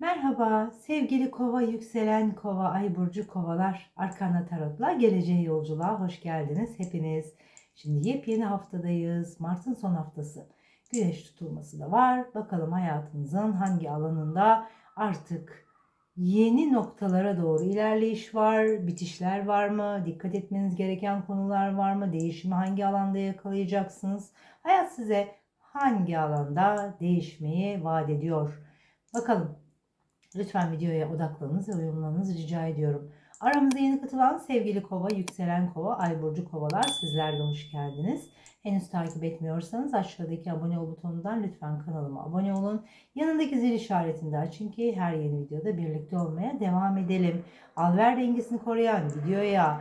Merhaba sevgili kova yükselen kova ay burcu kovalar arkana tarotla geleceğe yolculuğa hoş geldiniz hepiniz. Şimdi yepyeni haftadayız Mart'ın son haftası. Güneş tutulması da var bakalım hayatınızın hangi alanında artık yeni noktalara doğru ilerleyiş var bitişler var mı dikkat etmeniz gereken konular var mı değişimi hangi alanda yakalayacaksınız hayat size hangi alanda değişmeyi vaat ediyor? Bakalım Lütfen videoya odaklanınız ve uyumlanınız rica ediyorum. Aramıza yeni katılan sevgili kova, yükselen kova, ay burcu kovalar sizler de hoş geldiniz. Henüz takip etmiyorsanız aşağıdaki abone ol butonundan lütfen kanalıma abone olun. Yanındaki zil işaretini de açın ki her yeni videoda birlikte olmaya devam edelim. Alver dengesini koruyan videoya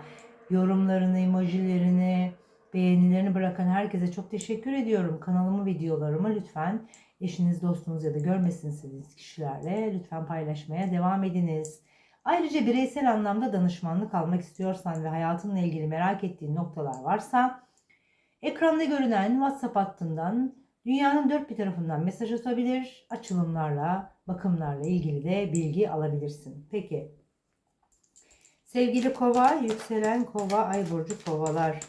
yorumlarını, emojilerini, beğenilerini bırakan herkese çok teşekkür ediyorum. Kanalımı, videolarımı lütfen eşiniz, dostunuz ya da görmesini istediğiniz kişilerle lütfen paylaşmaya devam ediniz. Ayrıca bireysel anlamda danışmanlık almak istiyorsan ve hayatınla ilgili merak ettiğin noktalar varsa ekranda görünen WhatsApp hattından dünyanın dört bir tarafından mesaj atabilir, açılımlarla, bakımlarla ilgili de bilgi alabilirsin. Peki sevgili kova, yükselen kova, ay burcu kovalar.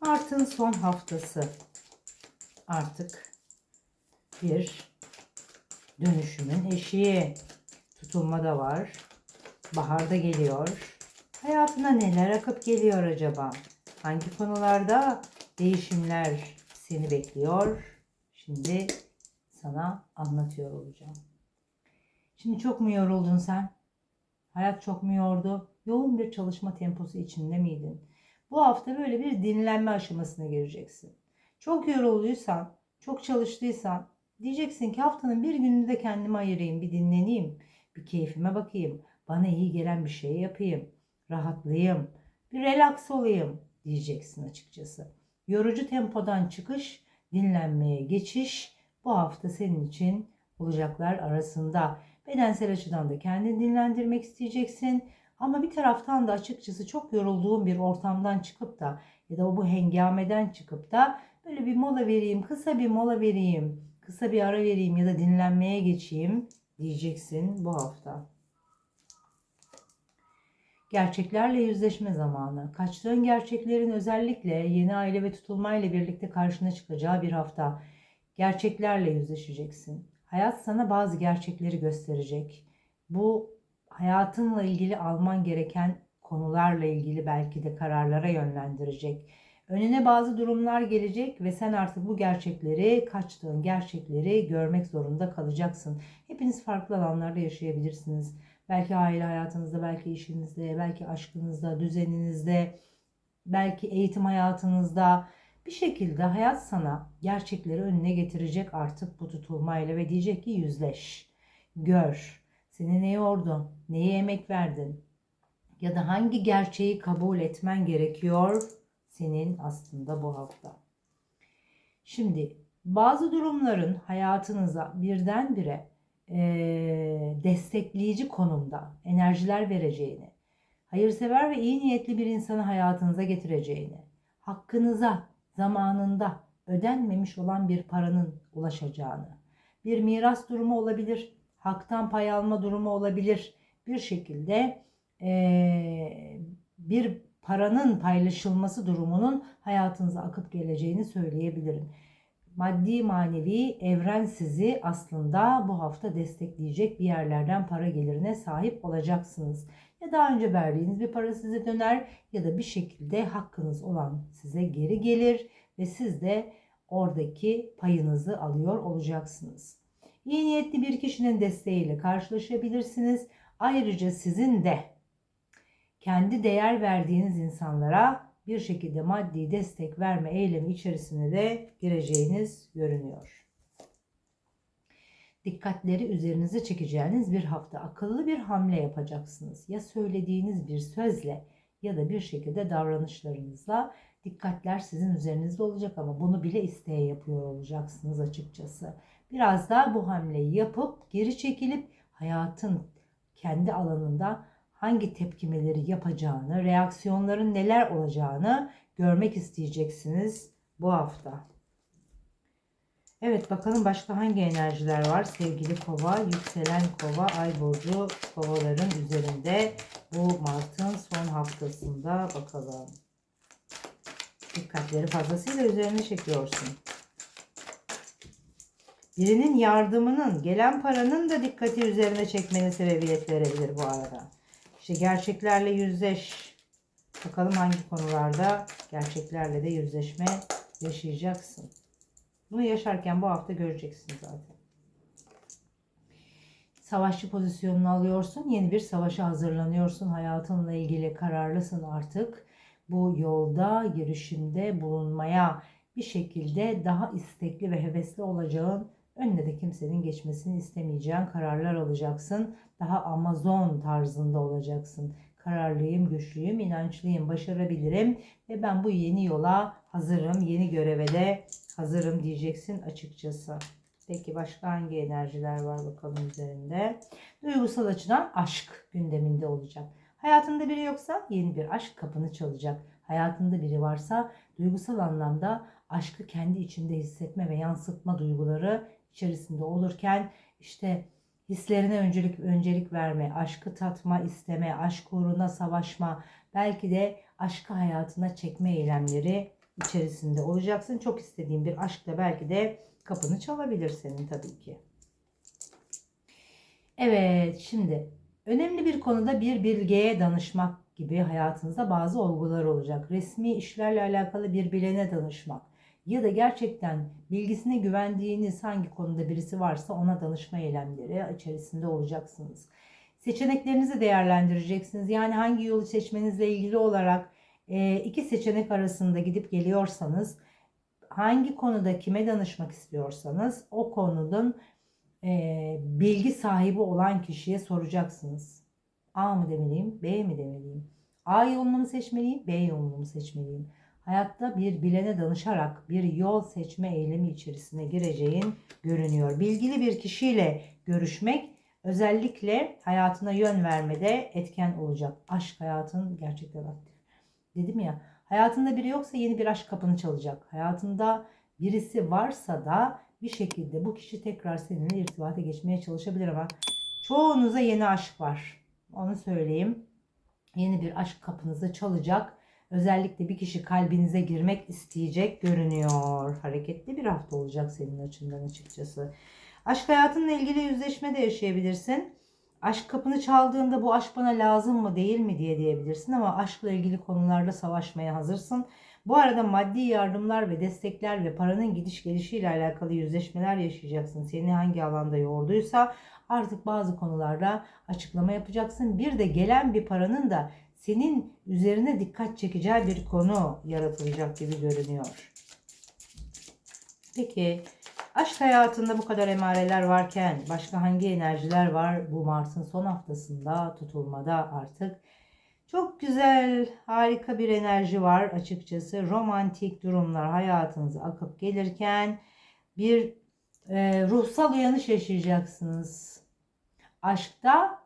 Mart'ın son haftası. Artık bir dönüşümün eşiği. Tutulma da var. Bahar da geliyor. Hayatına neler akıp geliyor acaba? Hangi konularda değişimler seni bekliyor? Şimdi sana anlatıyor olacağım. Şimdi çok mu yoruldun sen? Hayat çok mu yordu? Yoğun bir çalışma temposu içinde miydin? Bu hafta böyle bir dinlenme aşamasına gireceksin. Çok yorulduysan, çok çalıştıysan Diyeceksin ki haftanın bir gününü de kendime ayırayım, bir dinleneyim, bir keyfime bakayım, bana iyi gelen bir şey yapayım, rahatlayayım, bir relax olayım diyeceksin açıkçası. Yorucu tempodan çıkış, dinlenmeye geçiş bu hafta senin için olacaklar arasında. Bedensel açıdan da kendini dinlendirmek isteyeceksin. Ama bir taraftan da açıkçası çok yorulduğun bir ortamdan çıkıp da ya da bu hengameden çıkıp da böyle bir mola vereyim, kısa bir mola vereyim kısa bir ara vereyim ya da dinlenmeye geçeyim diyeceksin bu hafta. Gerçeklerle yüzleşme zamanı. Kaçtığın gerçeklerin özellikle yeni aile ve tutulmayla birlikte karşına çıkacağı bir hafta. Gerçeklerle yüzleşeceksin. Hayat sana bazı gerçekleri gösterecek. Bu hayatınla ilgili alman gereken konularla ilgili belki de kararlara yönlendirecek. Önüne bazı durumlar gelecek ve sen artık bu gerçekleri, kaçtığın gerçekleri görmek zorunda kalacaksın. Hepiniz farklı alanlarda yaşayabilirsiniz. Belki aile hayatınızda, belki işinizde, belki aşkınızda, düzeninizde, belki eğitim hayatınızda bir şekilde hayat sana gerçekleri önüne getirecek artık bu tutulmayla ve diyecek ki yüzleş, gör. Seni ne yordu, neye emek verdin ya da hangi gerçeği kabul etmen gerekiyor senin aslında bu hafta. Şimdi bazı durumların hayatınıza birdenbire e, destekleyici konumda enerjiler vereceğini, hayırsever ve iyi niyetli bir insanı hayatınıza getireceğini, hakkınıza zamanında ödenmemiş olan bir paranın ulaşacağını, bir miras durumu olabilir, haktan pay alma durumu olabilir, bir şekilde e, bir paranın paylaşılması durumunun hayatınıza akıp geleceğini söyleyebilirim. Maddi manevi evren sizi aslında bu hafta destekleyecek bir yerlerden para gelirine sahip olacaksınız. Ya daha önce verdiğiniz bir para size döner ya da bir şekilde hakkınız olan size geri gelir ve siz de oradaki payınızı alıyor olacaksınız. İyi niyetli bir kişinin desteğiyle karşılaşabilirsiniz. Ayrıca sizin de kendi değer verdiğiniz insanlara bir şekilde maddi destek verme eylemi içerisine de gireceğiniz görünüyor. Dikkatleri üzerinize çekeceğiniz bir hafta akıllı bir hamle yapacaksınız. Ya söylediğiniz bir sözle ya da bir şekilde davranışlarınızla dikkatler sizin üzerinizde olacak ama bunu bile isteye yapıyor olacaksınız açıkçası. Biraz daha bu hamleyi yapıp geri çekilip hayatın kendi alanında hangi tepkimeleri yapacağını, reaksiyonların neler olacağını görmek isteyeceksiniz bu hafta. Evet bakalım başka hangi enerjiler var sevgili kova, yükselen kova, ay burcu kovaların üzerinde bu Mart'ın son haftasında bakalım. Dikkatleri fazlasıyla üzerine çekiyorsun. Birinin yardımının, gelen paranın da dikkati üzerine çekmene sebebiyet verebilir bu arada. İşte gerçeklerle yüzleş. Bakalım hangi konularda gerçeklerle de yüzleşme yaşayacaksın. Bunu yaşarken bu hafta göreceksin zaten. Savaşçı pozisyonunu alıyorsun. Yeni bir savaşa hazırlanıyorsun. Hayatınla ilgili kararlısın artık. Bu yolda, girişimde bulunmaya bir şekilde daha istekli ve hevesli olacağın, önüne de kimsenin geçmesini istemeyeceğin kararlar alacaksın. Daha Amazon tarzında olacaksın. Kararlıyım, güçlüyüm, inançlıyım, başarabilirim ve ben bu yeni yola hazırım, yeni göreve de hazırım diyeceksin açıkçası. Peki başka hangi enerjiler var bakalım üzerinde? Duygusal açıdan aşk gündeminde olacak. Hayatında biri yoksa yeni bir aşk kapını çalacak. Hayatında biri varsa duygusal anlamda aşkı kendi içinde hissetme ve yansıtma duyguları içerisinde olurken işte hislerine öncelik öncelik verme, aşkı tatma, isteme, aşk uğruna savaşma, belki de aşkı hayatına çekme eylemleri içerisinde olacaksın. Çok istediğin bir aşkla belki de kapını çalabilir senin tabii ki. Evet, şimdi önemli bir konuda bir bilgeye danışmak gibi hayatınızda bazı olgular olacak. Resmi işlerle alakalı bir bilene danışmak ya da gerçekten bilgisine güvendiğiniz hangi konuda birisi varsa ona danışma eylemleri içerisinde olacaksınız. Seçeneklerinizi değerlendireceksiniz. Yani hangi yolu seçmenizle ilgili olarak e, iki seçenek arasında gidip geliyorsanız hangi konuda kime danışmak istiyorsanız o konunun e, bilgi sahibi olan kişiye soracaksınız. A mı demeliyim, B mi demeliyim? A yolunu mu seçmeliyim, B yolunu mu seçmeliyim? Hayatta bir bilene danışarak bir yol seçme eylemi içerisine gireceğin görünüyor. Bilgili bir kişiyle görüşmek özellikle hayatına yön vermede etken olacak. Aşk hayatın gerçekten aktif. Dedim ya hayatında biri yoksa yeni bir aşk kapını çalacak. Hayatında birisi varsa da bir şekilde bu kişi tekrar seninle irtibata geçmeye çalışabilir ama çoğunuza yeni aşk var. Onu söyleyeyim. Yeni bir aşk kapınızı çalacak. Özellikle bir kişi kalbinize girmek isteyecek görünüyor. Hareketli bir hafta olacak senin açından açıkçası. Aşk hayatınla ilgili yüzleşme de yaşayabilirsin. Aşk kapını çaldığında bu aşk bana lazım mı değil mi diye diyebilirsin ama aşkla ilgili konularda savaşmaya hazırsın. Bu arada maddi yardımlar ve destekler ve paranın gidiş gelişiyle alakalı yüzleşmeler yaşayacaksın. Seni hangi alanda yorduysa artık bazı konularda açıklama yapacaksın. Bir de gelen bir paranın da senin üzerine dikkat çekeceği bir konu yaratılacak gibi görünüyor. Peki aşk hayatında bu kadar emareler varken başka hangi enerjiler var bu Mars'ın son haftasında tutulmada artık? Çok güzel, harika bir enerji var açıkçası. Romantik durumlar hayatınıza akıp gelirken bir e, ruhsal uyanış yaşayacaksınız. Aşkta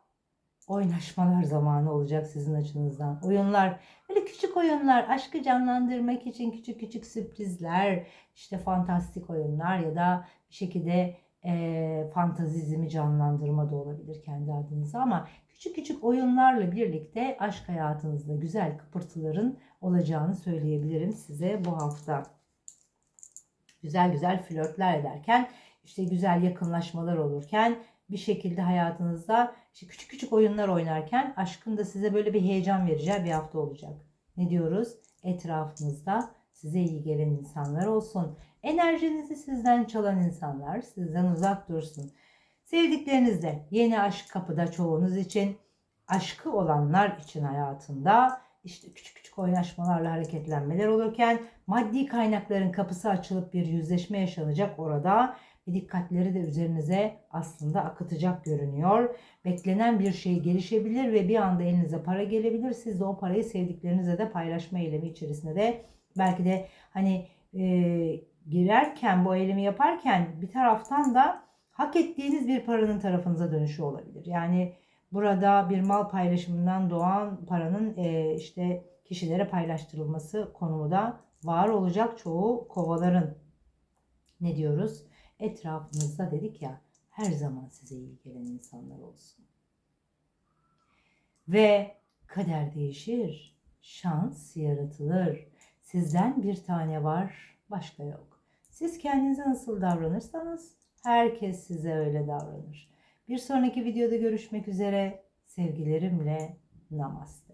oynaşmalar zamanı olacak sizin açınızdan. Oyunlar, böyle küçük oyunlar, aşkı canlandırmak için küçük küçük sürprizler, işte fantastik oyunlar ya da bir şekilde e, fantazizmi canlandırma da olabilir kendi adınıza ama küçük küçük oyunlarla birlikte aşk hayatınızda güzel kıpırtıların olacağını söyleyebilirim size bu hafta. Güzel güzel flörtler ederken, işte güzel yakınlaşmalar olurken bir şekilde hayatınızda işte küçük küçük oyunlar oynarken aşkın da size böyle bir heyecan vereceği bir hafta olacak. Ne diyoruz? Etrafınızda size iyi gelen insanlar olsun. Enerjinizi sizden çalan insanlar sizden uzak dursun. Sevdiklerinizde yeni aşk kapıda çoğunuz için aşkı olanlar için hayatında işte küçük küçük oynaşmalarla hareketlenmeler olurken maddi kaynakların kapısı açılıp bir yüzleşme yaşanacak orada ve dikkatleri de üzerinize aslında akıtacak görünüyor. Beklenen bir şey gelişebilir ve bir anda elinize para gelebilir. Siz de o parayı sevdiklerinizle de paylaşma eylemi içerisinde de belki de hani e, girerken bu eylemi yaparken bir taraftan da hak ettiğiniz bir paranın tarafınıza dönüşü olabilir. Yani burada bir mal paylaşımından doğan paranın e, işte kişilere paylaştırılması konumu da var olacak çoğu kovaların ne diyoruz? Etrafınızda dedik ya her zaman size iyi gelen insanlar olsun. Ve kader değişir, şans yaratılır. Sizden bir tane var, başka yok. Siz kendinize nasıl davranırsanız herkes size öyle davranır. Bir sonraki videoda görüşmek üzere. Sevgilerimle namaste.